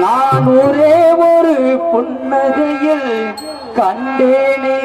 நான் ஒரே ஒரு புன்னகையில் கண்டேனே.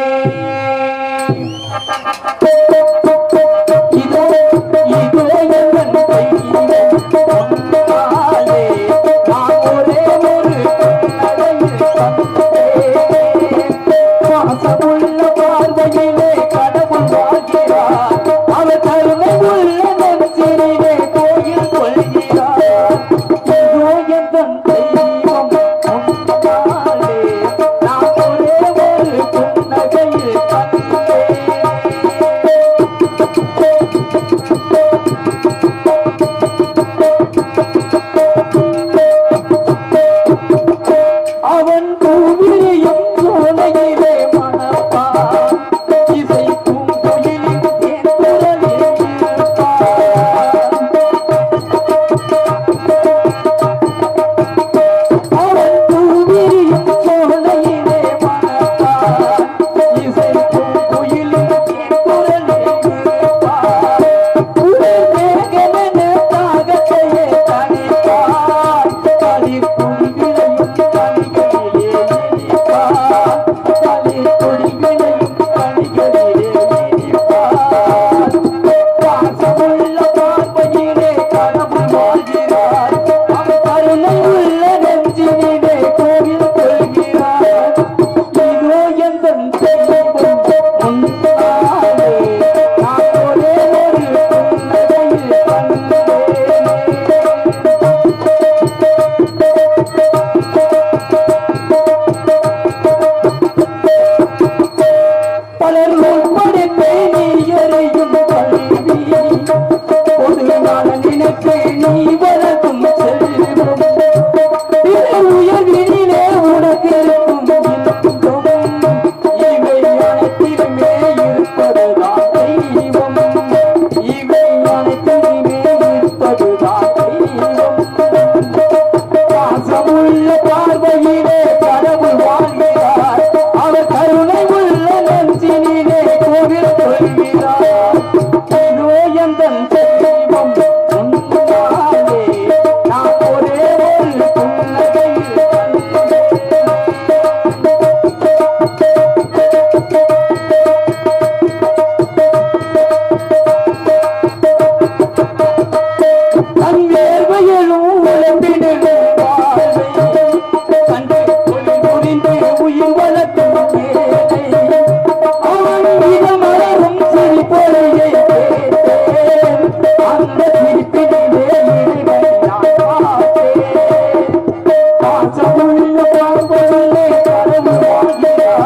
பலர்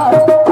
Oh.